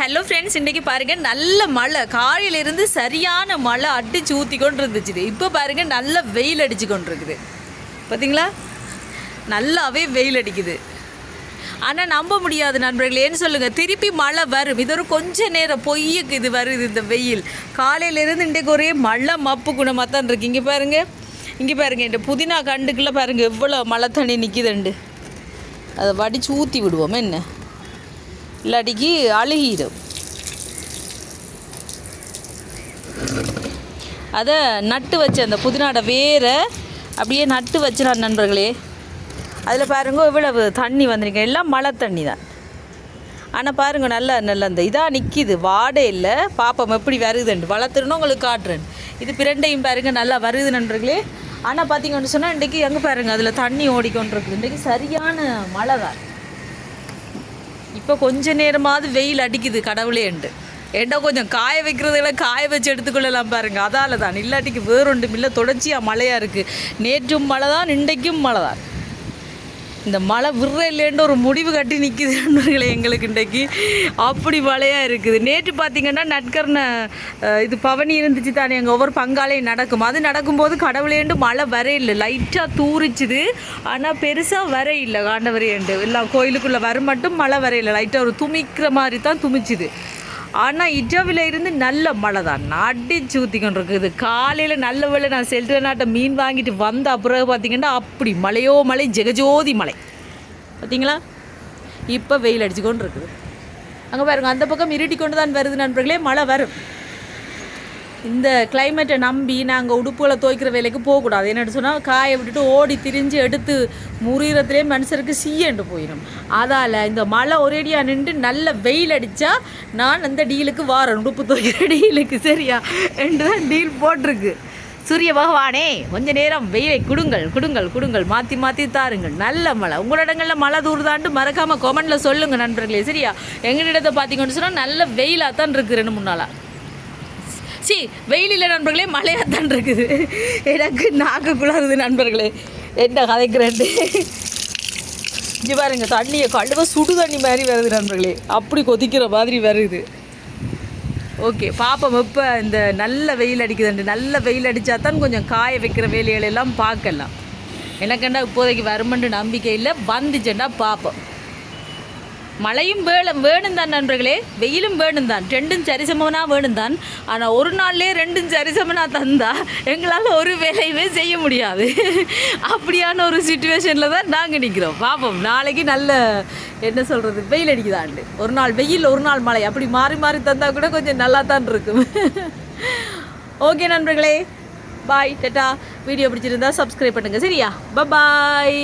Hello friends இன்றைக்கி பாருங்கள் நல்ல மழை. காலையிலிருந்து சரியான மழை அடிச்சு ஊற்றி கொண்டு இருந்துச்சு இப்போ பாருங்கள் நல்ல வெயில் அடிச்சு கொண்டு இருக்குது பார்த்தீங்களா நல்லாவே வெயில் அடிக்குது. ஆனால் நம்ப முடியாது நண்பர்களே. ஏன்னு சொல்லுங்கள் திருப்பி மழை வரும். இது ஒரு கொஞ்ச நேரம் பொய்யுக்கு இது வருது இந்த வெயில். காலையிலேருந்து இன்றைக்கு ஒரே மழை மப்பு குணமாக தான் இருக்கு. இங்கே பாருங்கள் இங்கே பாருங்க இந்த புதினா கண்டுக்குள்ளே பாருங்கள் எவ்வளோ மழை தண்ணி நிற்கிதுண்டு அதை வடித்து ஊற்றி விடுவோம். என்ன? இல்லாட்டிக்கு அழுகிடும் அதை நட்டு வச்ச அந்த புதினாட வேரை அப்படியே நட்டு வச்சிடான் நண்பர்களே. அதில் பாருங்க இவ்வளவு தண்ணி வந்திருக்கேன் எல்லாம் மழை தண்ணி தான். ஆனால் பாருங்கள் நல்லா நல்ல அந்த இதாக நிற்கிது வாடே இல்லை. பாப்பம் எப்படி வருதுன்னு வளர்த்துருன்னு உங்களுக்கு காட்டுறேன். இது பிரண்டையும் பாருங்கள் நல்லா வருது நண்பர்களே. ஆனால் பார்த்தீங்கன்னு சொன்னால் இன்றைக்கி எங்கே பாருங்கள் அதில் தண்ணி ஓடிக்கொண்டிருக்குது. இன்றைக்கி சரியான மழை தான். இப்போ கொஞ்ச நேரமாவது வெயில் அடிக்குது கடவுளேண்டு ஏண்டா கொஞ்சம் காய வைக்கிறதுல காய வச்சு எடுத்துக்கொள்ளலாம் பாருங்க. அதால தான். இல்லாட்டிக்கு வேறொன்றும் இல்லை. தொடர்ச்சியாக மழையாக இருக்குது நேற்றும் மழை தான் இன்றைக்கும் மழை தான் இந்த மழை விடுற இல்லைன்ற ஒரு முடிவு கட்டி நிற்குது நண்பர்களே எங்களுக்கு இன்றைக்கு. அப்படி மழையாக இருக்குது. நேற்று பார்த்தீங்கன்னா நட்கர்ன இது பவனி இருந்துச்சு தானே எங்கள் ஒவ்வொரு பங்காலையும் நடக்கும். அது நடக்கும்போது கடவுளேண்டு மழை வர இல்லை லைட்டாக தூரிச்சுது ஆனால் பெருசாக வர இல்லை எல்லாம் கோயிலுக்குள்ளே வர மட்டும் மழை வரையில லைட்டாக ஒரு துமிக்கிற மாதிரி தான் துமிச்சுது. ஆனால் இஜாவில் இருந்து நல்ல மழை தான் அடிச்சு ஊற்றிக்கொண்டு இருக்குது காலையில் நல்ல வேலை நான் செல்ற நாட்டை மீன் வாங்கிட்டு வந்த அப்புறம் பார்த்தீங்கன்னா அப்படி மழையோ மழை ஜெகஜோதி மலை பார்த்தீங்களா இப்போ வெயில் அடிச்சு கொண்டு இருக்குது அங்கே பாருங்க அந்த பக்கம் இருட்டி கொண்டு தான் வருது நண்பர்களே மழை வரும். இந்த கிளைமேட்டை நம்பி நாங்கள் உடுப்புகளை துவைக்கிற வேலைக்கு போகக்கூடாது. என்னென்னு சொன்னால் காய விட்டுட்டு ஓடி திரிஞ்சு எடுத்து முறியறதுலேயே மனுஷருக்கு சீயண்டு போயிடும் அதால் இந்த மழை ஒரேடியாக நின்று நல்ல வெயில் அடித்தா நான் அந்த டீலுக்கு வாரேன். உடுப்பு துவைக்கிற டீலுக்கு சரியா? என்று தான் டீல் போட்டிருக்கு. சூரிய பகவானே கொஞ்ச நேரம் வெயிலை கொடுங்கள் கொடுங்கள் கொடுங்கள். மாற்றி மாற்றி தாருங்கள். நல்ல மழை. உங்களிடங்களில் மழை தூர்தாண்டு மறக்காமல் கொமெண்டில் சொல்லுங்கள் நண்பர்களே சரியா? எங்கள் இடத்தை பார்த்தீங்கன்னு சொன்னால் நல்ல வெயிலாக தான் இருக்குது ரெண்டு மூணு நாளாக சி வெயிலில் நண்பர்களே மழையாக தான் இருக்குது. எனக்கு நாக்கு குளருது நண்பர்களே. என்ன கதைக்கிறேன் இங்கே பாருங்க தண்ணியை கழுவ சுடு தண்ணி மாதிரி வருது நண்பர்களே. அப்படி கொதிக்கிற மாதிரி வருது. ஓகே பாப்போம் இப்போ இந்த நல்ல வெயில் அடிக்குதுண்டு நல்ல வெயில் அடித்தா தான் கொஞ்சம் காய வைக்கிற வேலைகளெல்லாம் பார்க்கலாம். எனக்கண்டா இப்போதைக்கு வருமன்று நம்பிக்கை இல்லை. வந்துச்சுன்னா பார்ப்போம் மழையும் வேணும் வேணும் தான் நண்பர்களே. வெயிலும் வேணும் தான் ரெண்டும் சரிசமனா வேணும் தான் ஆனால் ஒரு நாள்லேயே ரெண்டும் சரிசமனா தந்தால் எங்களால் ஒரு வேலையுமே செய்ய முடியாது. அப்படியான ஒரு சுச்சுவேஷனில் தான் நாங்கள் நிற்கிறோம் பார்ப்போம் நாளைக்கு நல்ல என்ன சொல்கிறது வெயில் அடிக்குதாண்டு ஒரு நாள் வெயில் ஒரு நாள் மழை. அப்படி மாறி மாறி தந்தால் கூட கொஞ்சம் நல்லா தான் இருக்கும். ஓகே நண்பர்களே. Bye ta-ta. வீடியோ பிடிச்சிருந்தா சப்ஸ்கிரைப் பண்ணுங்கள் சரியா? பாய்